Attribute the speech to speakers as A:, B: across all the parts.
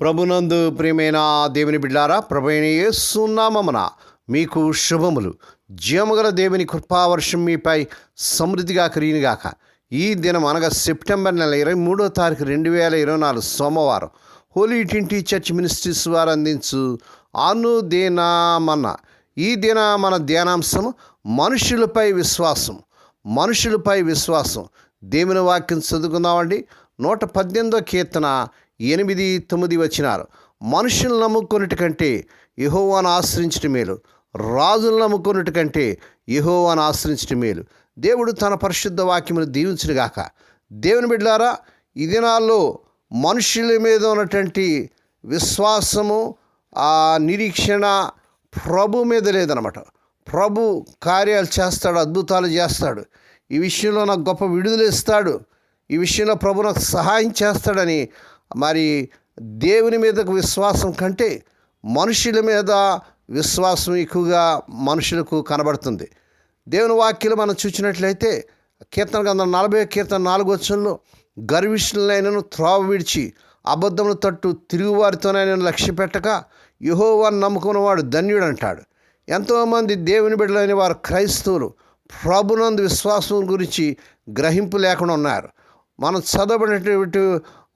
A: ప్రభునందు ప్రియమైన దేవుని బిడ్డారా ప్రభైన సున్నామమున మీకు శుభములు. జీవముగల దేవుని కృపావర్షం మీపై సమృద్ధిగా కరిగినగాక ఈ దినం అనగా సెప్టెంబర్ నెల ఇరవై మూడో తారీఖు రెండు వేల ఇరవై నాలుగు సోమవారం హోలీ ట్వంటీ చర్చ్ మినిస్ట్రీస్ వారు అందించు అనుదేనామన్న ఈ దిన మన ధ్యానాంశం మనుషులపై విశ్వాసం మనుషులపై విశ్వాసం. దేవుని వాక్యం చదువుకుందామండి. నూట పద్దెనిమిదో కీర్తన ఎనిమిది తొమ్మిది వచ్చినారు. మనుషులు నమ్ముకున్నటి కంటే యహోవాను ఆశ్రయించటం మేలు. రాజులు నమ్ముకున్నటి కంటే యహోవాను ఆశ్రయించటం మేలు. దేవుడు తన పరిశుద్ధ వాక్యమును దీవించునుగాక. దేవుని బిడ్డారా ఈ దినాల్లో మనుషుల మీద ఉన్నటువంటి విశ్వాసము ఆ నిరీక్షణ ప్రభు మీద లేదనమాట ప్రభు కార్యాలు చేస్తాడు అద్భుతాలు చేస్తాడు. ఈ విషయంలో నాకు గొప్ప విడుదల ఇస్తాడు. ఈ విషయంలో ప్రభు నాకు సహాయం చేస్తాడని మరి దేవుని మీదకు విశ్వాసం కంటే మనుషుల మీద విశ్వాసం ఎక్కువగా మనుషులకు కనబడుతుంది. దేవుని వాక్యలు మనం చూసినట్లయితే కీర్తన గ్రంథం నలభై కీర్తన నాలుగు వచ్చంలో గర్విష్ఠులైనను త్రోవ విడిచి అబద్ధమును తట్టు తిరుగువారితోనైనా లక్ష్య పెట్టక యహోవాన్ని నమ్ముకున్న వాడు ధన్యుడు అంటాడు ఎంతోమంది దేవుని బిడ్డలైన వారు క్రైస్తవులు ప్రభునందు విశ్వాసం గురించి గ్రహింపు లేకుండా ఉన్నారు. మనం చదవబడినటువంటి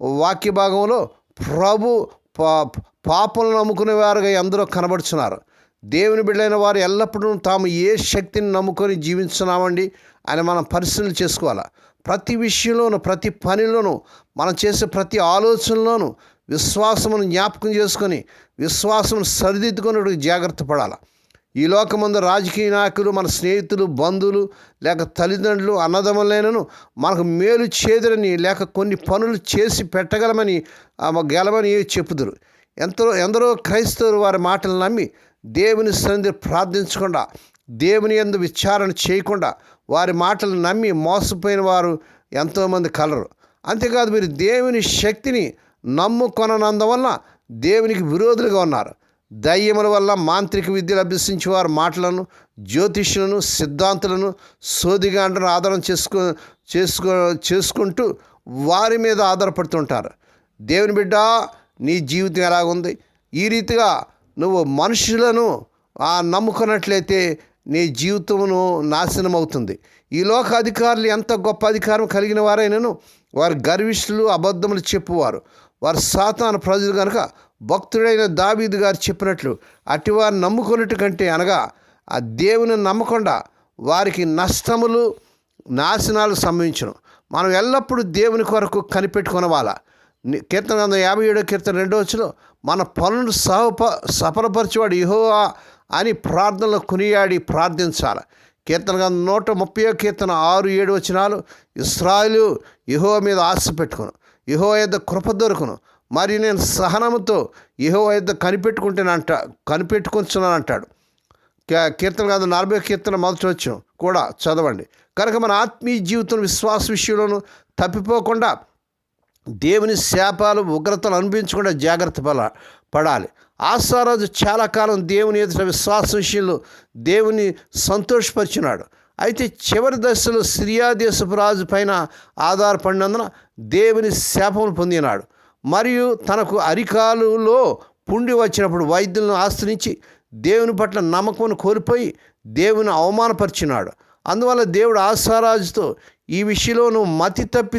A: వాక్య భాగంలో ప్రభు పా పాపలను నమ్ముకునే వారుగా ఎందరో కనబడుచున్నారు. దేవుని బిడ్డలైన వారు ఎల్లప్పుడూ తాము ఏ శక్తిని నమ్ముకొని జీవించున్నామండి అని మనం పరిశీలన చేసుకోవాలి? ప్రతి విషయంలోనూ ప్రతి పనిలోనూ మనం చేసే ప్రతి ఆలోచనలోనూ విశ్వాసమును జ్ఞాపకం చేసుకొని విశ్వాసమును సరిదిద్దుకున్నట్టు జాగ్రత్త పడాలి? ఈ లోకమందు రాజకీయ నాయకులు మన స్నేహితులు బంధువులు లేక తల్లిదండ్రులు అన్నదమ్ములైనను మనకు మేలు చేదురని లేక కొన్ని పనులు చేసి పెట్టగలమని ఆ, గెలవని చెప్పుదురు. ఎంతో ఎందరో క్రైస్తవులు వారి మాటలు నమ్మి దేవుని సన్నిధి ప్రార్థించకుండా దేవుని ఎందు విచారణ చేయకుండా వారి మాటలు నమ్మి మోసపోయిన వారు ఎంతోమంది కలరు. అంతేకాదు మీరు దేవుని శక్తిని నమ్ముకొనందువల్ల దేవునికి విరోధులుగా ఉన్నారు. దయ్యముల వల్ల మాంత్రిక విద్యలు అభ్యసించే వారి మాటలను జ్యోతిష్యులను సిద్ధాంతులను సోదిగాండ్రను ఆధారం చేసుకో చేసుకో చేసుకుంటూ వారి మీద ఆధారపడుతుంటారు దేవుని బిడ్డ నీ జీవితం ఎలాగుంది? ఈ రీతిగా నువ్వు మనుషులను ఆ నమ్ముకున్నట్లయితే నీ జీవితమును నాశనం అవుతుంది ఈ లోక అధికారులు ఎంత గొప్ప అధికారం కలిగిన వారైనను వారు గర్విష్ఠులు అబద్ధములు చెప్పువారు. వారు సాతాను ప్రజలు కనుక భక్తుడైన దావీదు గారు చెప్పినట్లు అటివారు నమ్ముకున్నట్టు కంటే అనగా ఆ దేవుని నమ్మకుండా వారికి నష్టములు నాశనాలు సంభవించను. మనం ఎల్లప్పుడూ దేవుని కొరకు కనిపెట్టుకున్న వాళ్ళ కీర్తన వంద యాభై ఏడో కీర్తన రెండో వచ్చిలో మన పనులు సహప సఫలపరచేవాడు ఇహోవా అని ప్రార్థనలో కొనియాడి ప్రార్థించాలి. కీర్తన గ్రంథం నూట ముప్పై కీర్తన ఆరు ఏడు వచనాలు ఇస్రాయలు ఇహో మీద ఆశ పెట్టుకును. యహో యొద్ కృప దొరుకును. మరి నేను సహనముతో యహో యొద్ కనిపెట్టుకుంటానంట కనిపెట్టుకుంటున్నాను అంటాడు కే- కీర్తన కాదు నలభై కీర్తన మొదటి కూడా చదవండి. కనుక మన ఆత్మీయ జీవితం విశ్వాస విషయంలోనూ తప్పిపోకుండా దేవుని శాపాలు ఉగ్రతలు అనిపించకుండా జాగ్రత్త పడ పడాలి. ఆశారాజు చాలా కాలం దేవుని ఎదుట విశ్వాస విషయంలో దేవుని సంతోషపరిచినాడు. అయితే చివరి దశలో సిరియా దేశపు రాజు పైన ఆధారపడినందున దేవుని శాపములు పొందినాడు. మరియు తనకు అరికాలులో పుండి వచ్చినప్పుడు వైద్యులను ఆశ్రయించి దేవుని పట్ల నమ్మకం కోల్పోయి దేవుని అవమానపరిచినాడు. అందువల్ల దేవుడు ఆశారాజుతో ఈ విషయంలో నువ్వు మతి తప్పి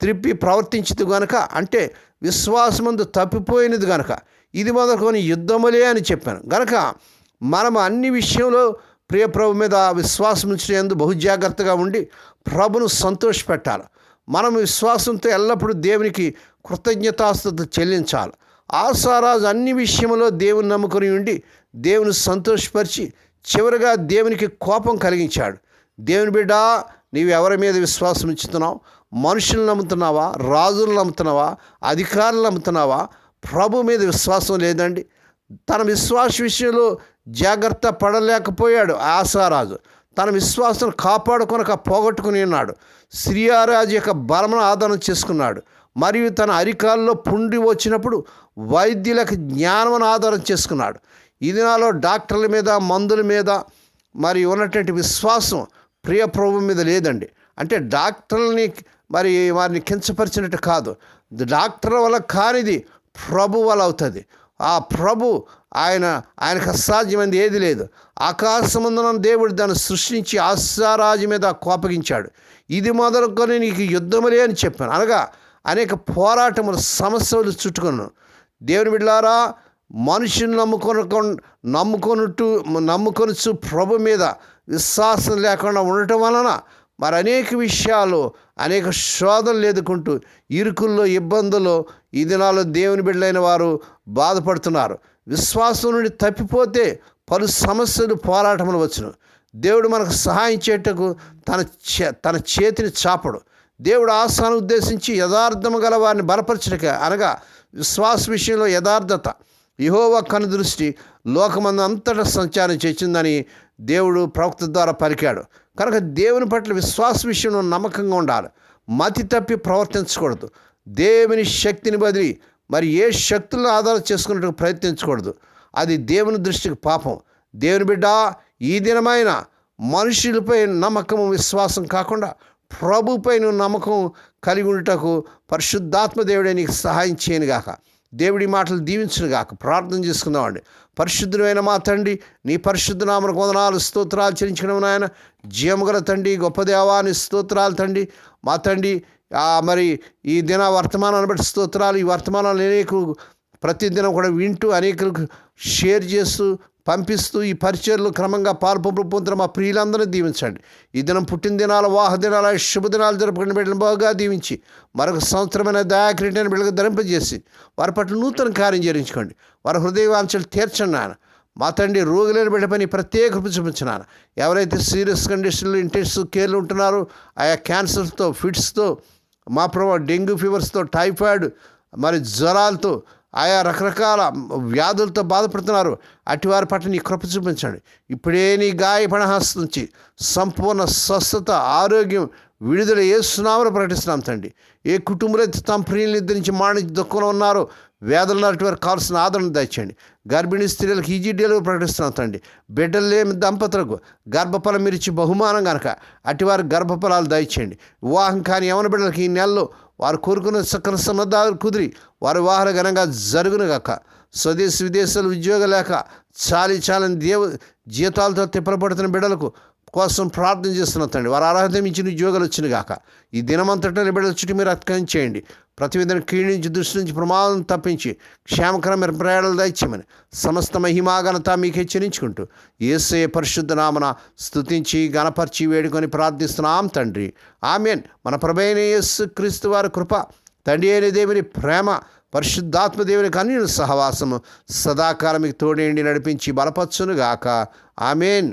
A: త్రిప్పి ప్రవర్తించదు గనక అంటే విశ్వాసమందు తప్పిపోయినది గనక. ఇది మొదలుకొని యుద్ధములే అని చెప్పాను. గనక మనం అన్ని విషయంలో ప్రియ ప్రభు మీద విశ్వాసం ఉంచేందు బహు జాగ్రత్తగా ఉండి ప్రభును సంతోషపెట్టాలి. మనం విశ్వాసంతో ఎల్లప్పుడూ దేవునికి కృతజ్ఞతాస్థత చెల్లించాలి. ఆశారాజు అన్ని విషయంలో దేవుని నమ్ముకొని ఉండి దేవుని సంతోషపరిచి చివరిగా దేవునికి కోపం కలిగించాడు. దేవుని బిడ్డ నీవు ఎవరి మీద విశ్వాసం ఉంచుతున్నావు? మనుషులు నమ్ముతున్నావా? రాజులు నమ్ముతున్నావా? అధికారులు నమ్ముతున్నావా? ప్రభు మీద విశ్వాసం లేదండి. తన విశ్వాస విషయంలో జాగ్రత్త పడలేకపోయాడు ఆశారాజు తన విశ్వాసం కాపాడుకొనక పోగొట్టుకుని ఉన్నాడు. సిరియారాజు యొక్క బలమును ఆధారం చేసుకున్నాడు. మరియు తన అరికాల్లో పుండి వచ్చినప్పుడు వైద్యులకు జ్ఞానమును ఆధారం చేసుకున్నాడు. ఈ దినాల్లో డాక్టర్ల మీద మందుల మీద మరి ఉన్నటువంటి విశ్వాసం ప్రియ ప్రభు మీద లేదండి. అంటే డాక్టర్లని మరి వారిని కించపరిచినట్టు కాదు. డాక్టర్ల వల్ల కానిది ప్రభు వల్ల అవుతుంది. ఆ ప్రభు ఆయన ఆయనకు అసాధ్యమైనది ఏది లేదు. ఆకాశమందున దేవుడు దాన్ని సృష్టించి ఆశారాజు మీద కోపగించాడు. ఇది మొదలుకొని నీకు యుద్ధములే అని చెప్పాను. అనగా అనేక పోరాటములు సమస్యలు చుట్టుకున్నాను దేవుని బిడ్డారా మనుషుని నమ్ముకొని నమ్ముకొనుట్టు నమ్ముకొనుచు ప్రభు మీద విశ్వాసం లేకుండా ఉండటం వలన మరి అనేక విషయాలు అనేక శోధనలు ఎదుర్కొంటూ ఇరుకుల్లో ఇబ్బందులు ఈ దినాల్లో దేవుని బిడ్డలైన వారు బాధపడుతున్నారు. విశ్వాసం నుండి తప్పిపోతే పలు సమస్యలు పోరాటములు వచ్చును. దేవుడు మనకు సహాయం చేయటకు తన చే తన చేతిని చాపడు. దేవుడు ఆశాను ఉద్దేశించి యథార్థము గల వారిని బలపరచడక అనగా విశ్వాస విషయంలో యథార్థత. యహోవ కను దృష్టి లోకమందు అంతటా సంచారం చేసిందని దేవుడు ప్రవక్త ద్వారా పలికాడు. కనుక దేవుని పట్ల విశ్వాస విషయంలో నమ్మకంగా ఉండాలి. మతి తప్పి ప్రవర్తించకూడదు. దేవుని శక్తిని బదిలి మరి ఏ శక్తులను ఆధారం చేసుకున్నట్టు ప్రయత్నించకూడదు. అది దేవుని దృష్టికి పాపం. దేవుని బిడ్డ ఈ దినమైన మనుషులపై నమ్మకం విశ్వాసం కాకుండా ప్రభుపై నువ్వు నమ్మకం కలిగి ఉండటకు పరిశుద్ధాత్మ దేవుడే నీకు సహాయం చేయనుగాక. దేవుడి మాటలు దీవించునుగాక. ప్రార్థన చేసుకుందామండి. పరిశుద్ధమైన మా తండ్రి నీ పరిశుద్ధ నామకు వందనాలు స్తోత్రాలు చెల్లించడం నాయన. జీవముగల తండ్రి గొప్ప దేవాని స్తోత్రాలు తండ్రి. మా తండ్రి మరి ఈ దిన వర్తమానాన్ని బట్టి స్తోత్రాలు ఈ వర్తమానాలు అనేక ప్రతిదినం కూడా వింటూ అనేకులకు షేర్ చేస్తూ పంపిస్తూ ఈ పరిచయలు క్రమంగా పాల్పంపు పొందిన మా ప్రియులందరినీ దీవించండి. ఈ దినం పుట్టినదినాలు దినాల శుభదినాలు జరుపుకుని బిడ్డను బాగా దీవించి మరొక సంవత్సరమైన దయాక్రీటైన బిడ్డకు ధరింపజేసి వారి పట్ల నూతన కార్యం చేయించుకోండి వారి హృదయవాంఛలు తీర్చండి నాన్న మా తండ్రి రోగులేని బిడ్డ పని ప్రత్యేక కృప చూపించినాను ఎవరైతే సీరియస్ కండిషన్లు ఇంటెన్సివ్ కేర్లు ఉంటున్నారో ఆయా క్యాన్సర్స్తో ఫిట్స్తో మా ప్రభావ డెంగ్యూ ఫీవర్స్తో టైఫాయిడ్ మరి జ్వరాలతో ఆయా రకరకాల వ్యాధులతో బాధపడుతున్నారు. అటువారి పట్ల నీ కృప చూపించండి. ఇప్పుడే నీ గాయపణ హస్తం నుంచి సంపూర్ణ స్వస్థత ఆరోగ్యం విడుదల ఏ ప్రకటిస్తున్నాం తండ్రి. ఏ కుటుంబంలో అయితే తమ ప్రియులు నిద్రించి మాణించి దుఃఖంలో ఉన్నారో వ్యాధులు ఉన్నటువంటి వారికి కావాల్సిన ఆదరణ దాచండి గర్భిణీ స్త్రీలకు ఈజీ డెలివరీ ప్రకటిస్తున్నాం తండ్రి. బిడ్డలు లేని దంపతులకు గర్భఫలం మీరు ఇచ్చి బహుమానం కనుక అటివారి గర్భఫలాలు దయచేయండి. వివాహం కాని యవన బిడ్డలకి ఈ నెలలో వారు కోరుకున్న సకల సమర్థాలు కుదిరి వారి వాహన ఘనంగా జరుగునుగాక. స్వదేశ విదేశాలు ఉద్యోగం లేక చాలి చాలని దేవ జీతాలతో తిప్పలపడుతున్న బిడ్డలకు కోసం ప్రార్థన చేస్తున్న తండ్రి వారు అర్హత మించిన ఉద్యోగాలు వచ్చిన గాక ఈ దినమంతటా బిడ్డల చుట్టూ మీరు అత్కయం చేయండి. ప్రతివేదన విధంగా నుంచి దృష్టి నుంచి ప్రమాదం తప్పించి క్షేమకరమైన ప్రయాణాలు దయచేయమని సమస్త మహిమాఘనత మీకు హెచ్చరించుకుంటూ ఏసే పరిశుద్ధ నామన స్థుతించి గణపరిచి వేడుకొని ప్రార్థిస్తున్నాం తండ్రి. ఆమెన్. మన ప్రభైన యేసు క్రీస్తు వారి కృప తండ్రి అయిన దేవుని ప్రేమ పరిశుద్ధాత్మ దేవుని కన్యుల సహవాసము సదాకాలం మీకు తోడేండి నడిపించి బలపచ్చునుగాక ఆమెన్.